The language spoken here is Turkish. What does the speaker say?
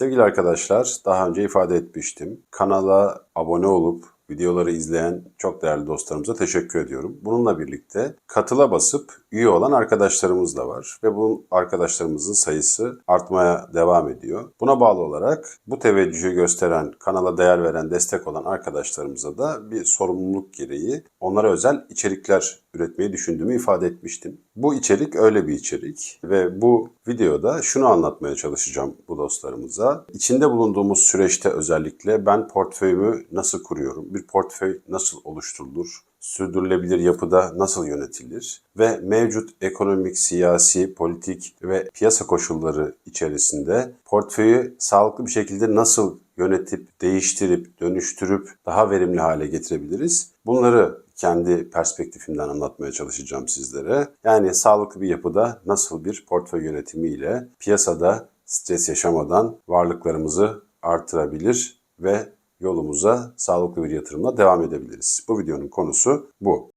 Sevgili arkadaşlar, daha önce ifade etmiştim. Kanala abone olup videoları izleyen çok değerli dostlarımıza teşekkür ediyorum. Bununla birlikte katıla basıp üye olan arkadaşlarımız da var ve bu arkadaşlarımızın sayısı artmaya devam ediyor. Buna bağlı olarak bu teveccühü gösteren, kanala değer veren, destek olan arkadaşlarımıza da bir sorumluluk gereği onlara özel içerikler üretmeyi düşündüğümü ifade etmiştim. Bu içerik öyle bir içerik ve bu videoda şunu anlatmaya çalışacağım bu dostlarımıza. İçinde bulunduğumuz süreçte özellikle ben portföyümü nasıl kuruyorum? Bir portföy nasıl oluşturulur? sürdürülebilir yapıda nasıl yönetilir ve mevcut ekonomik, siyasi, politik ve piyasa koşulları içerisinde portföyü sağlıklı bir şekilde nasıl yönetip, değiştirip, dönüştürüp daha verimli hale getirebiliriz? Bunları kendi perspektifimden anlatmaya çalışacağım sizlere. Yani sağlıklı bir yapıda nasıl bir portföy yönetimiyle piyasada stres yaşamadan varlıklarımızı artırabilir ve yolumuza sağlıklı bir yatırımla devam edebiliriz. Bu videonun konusu bu.